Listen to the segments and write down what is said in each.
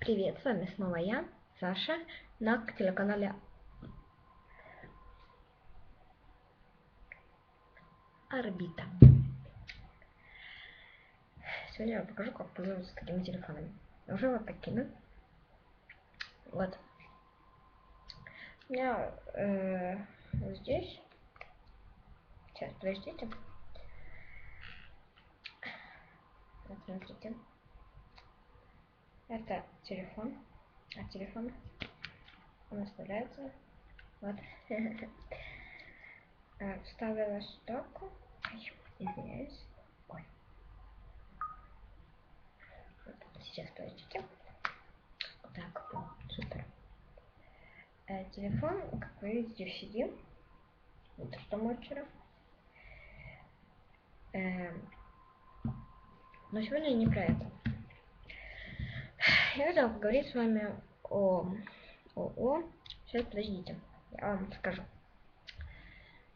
Привет, с вами снова я, Саша, на телеканале Орбита. Сегодня я покажу, как пользоваться такими телефонами. Уже вот такими. Вот. У меня э, здесь. Сейчас, подождите. Вот, смотрите. Это телефон. А телефон он оставляется. Вот. Э, вставила сюда. Ой, извиняюсь. Ой. Сейчас подождите. Так, супер. Э, телефон, как вы видите, сидим. Вот что мы вчера. Э, но сегодня не про это. Я хотела поговорить с вами о... о, о... Сейчас, подождите, я вам скажу.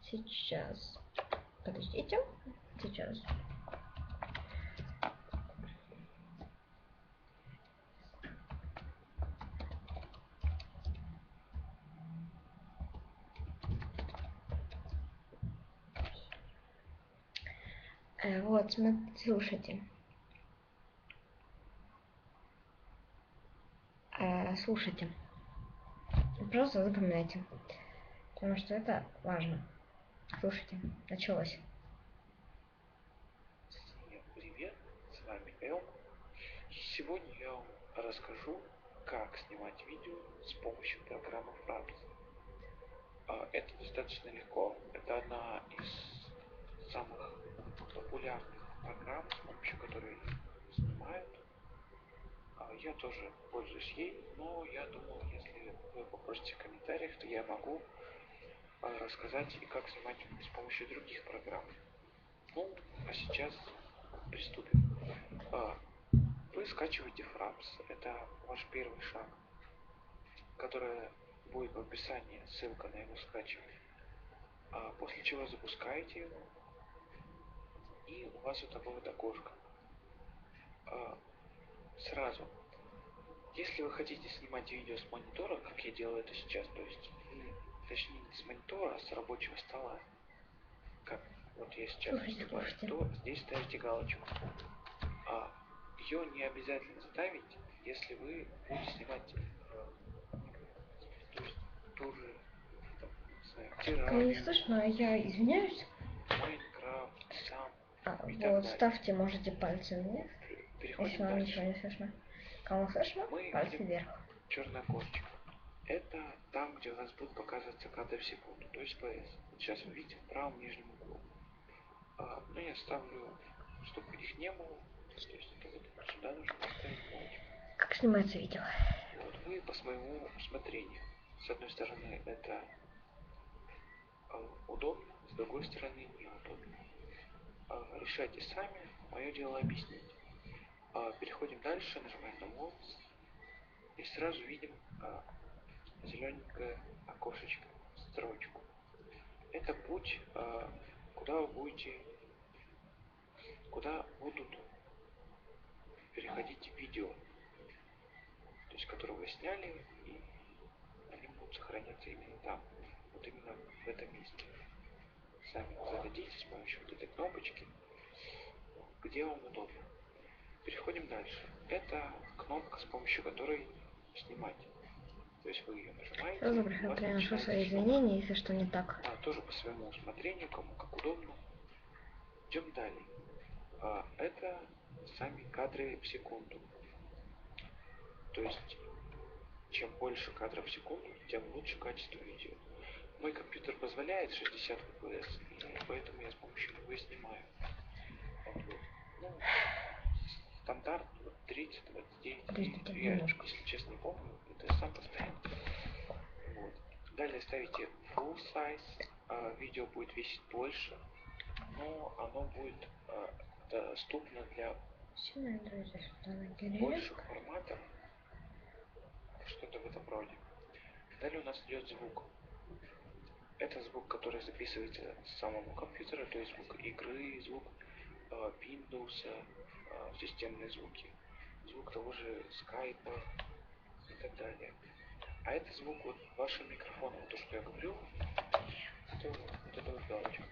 Сейчас. Подождите. Сейчас. Э, вот, смотрите, слушайте. Э, слушайте. Просто запоминайте. Потому что это важно. Слушайте, началось. Всем привет, с вами Эл. Сегодня я вам расскажу, как снимать видео с помощью программы Fraps. А, Это достаточно легко. Это одна из самых популярных программ, с помощью которой снимают. А, Я тоже пользуюсь ей, но я думал, если вы попросите в комментариях, то я могу а, рассказать и как снимать с помощью других программ. Ну, а сейчас приступим. А, Вы скачиваете Fraps. Это ваш первый шаг, который будет в описании, ссылка на его скачивание. А После чего запускаете его, и у вас вот такое вот окошко. Сразу, если вы хотите снимать видео с монитора, как я делаю это сейчас, то есть, м, точнее не с монитора, а с рабочего стола, как вот я сейчас снимаю, то здесь ставите галочку. А ее не обязательно ставить, если вы будете снимать э, то есть тоже там, не не слышно, а я извиняюсь. Майнкрафт, сам. А, вот, ставьте, можете, пальцы Переходим если вам ничего не слышно. Кому слышно, Мы пальцы видим- вверх. черное окошечко. Это там, где у нас будет показываться кадры в секунду, то есть PS. Вот сейчас вы видите в правом нижнем углу. А, ну, я ставлю, чтобы их не было. То есть это вот сюда нужно поставить галочку. Как снимается видео? Вот вы по своему усмотрению. С одной стороны это а, удобно, с другой стороны неудобно. А, решайте сами, мое дело объяснить. А, переходим дальше, нажимаем на Walls и сразу видим а, зелененькое окошечко, строчку. Это путь, а, куда вы будете, куда будут переходить видео то есть которые вы сняли, и они будут сохраняться именно там, вот именно в этом месте. Сами зададите с помощью вот этой кнопочки, где вам удобно. Переходим дальше. Это кнопка, с помощью которой снимать. То есть вы ее нажимаете. У приношу свои извинения, если что не так. А, тоже по своему усмотрению, кому как удобно. Идем далее. А, это сами кадры в секунду. То есть, чем больше кадров в секунду, тем лучше качество видео. Мой компьютер позволяет 60 FPS, поэтому я с помощью него и снимаю. Вот. Ну, стандарт вот 30, 29, Подождите, я, немножко. если честно не помню, это я сам поставил. Вот. Далее ставите full size, а, видео будет весить больше, но оно будет а, доступно для больших форматов, что-то в этом роде. Далее у нас идет звук. Это звук, который записывается с самого компьютера, то есть звук игры, звук э, Windows, системные звуки, звук того же скайпа, и так далее. А это звук вот вашего микрофона, вот то, что я говорю, это вот эта вот галочка.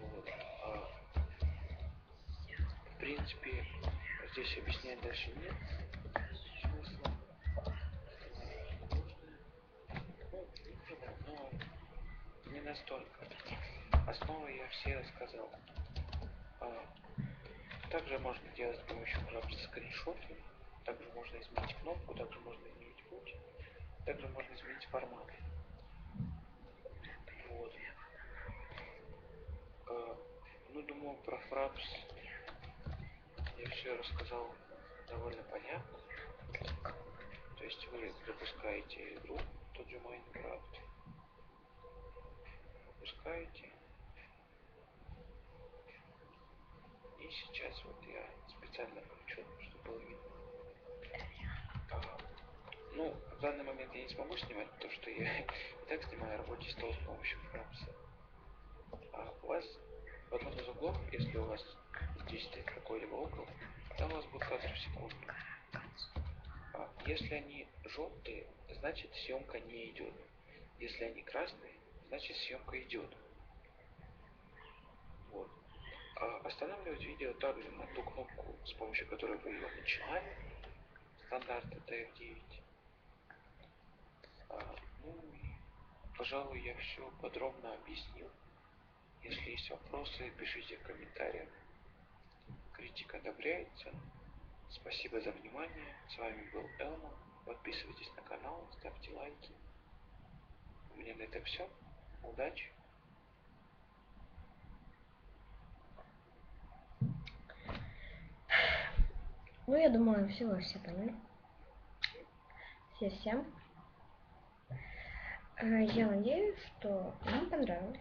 Вот. А, в принципе, здесь объяснять дальше нет. Ну, не настолько. Основы я все рассказал. Также можно делать с помощью крабса скриншоты. Также можно изменить кнопку, также можно изменить путь. Также можно изменить формат. Вот. А, ну, думаю, про фрапс я все рассказал довольно понятно. То есть вы запускаете игру, тот же Майнкрафт. Запускаете. И сейчас вот я специально включу, чтобы было видно. А, ну, в данный момент я не смогу снимать, потому что я и так снимаю рабочий стол с помощью фрапса. А у вас в одном из углов, если у вас здесь стоит какой-либо угол, там у вас будет кадры в секунду. А если они желтые, значит съемка не идет. Если они красные, значит съемка идет. А останавливать видео также на ту кнопку, с помощью которой вы ее начинали. Стандарта TF9. А, ну пожалуй, я все подробно объяснил. Если есть вопросы, пишите в комментариях. Критика одобряется. Спасибо за внимание. С вами был Элма. Подписывайтесь на канал, ставьте лайки. У меня на этом все. Удачи! Ну, я думаю, все все поняли. Все всем. Э, Я надеюсь, что вам понравилось.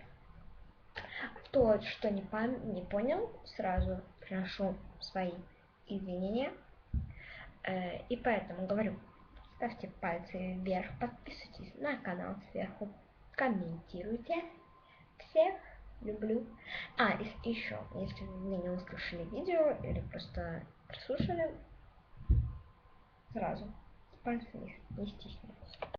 Тот, что не, пом- не понял, сразу прошу свои извинения. Э, И поэтому говорю, ставьте пальцы вверх, подписывайтесь на канал сверху, комментируйте. Всех люблю. А, еще, если вы не услышали видео или просто прослушали, сразу пальцы вниз, не стесняйтесь.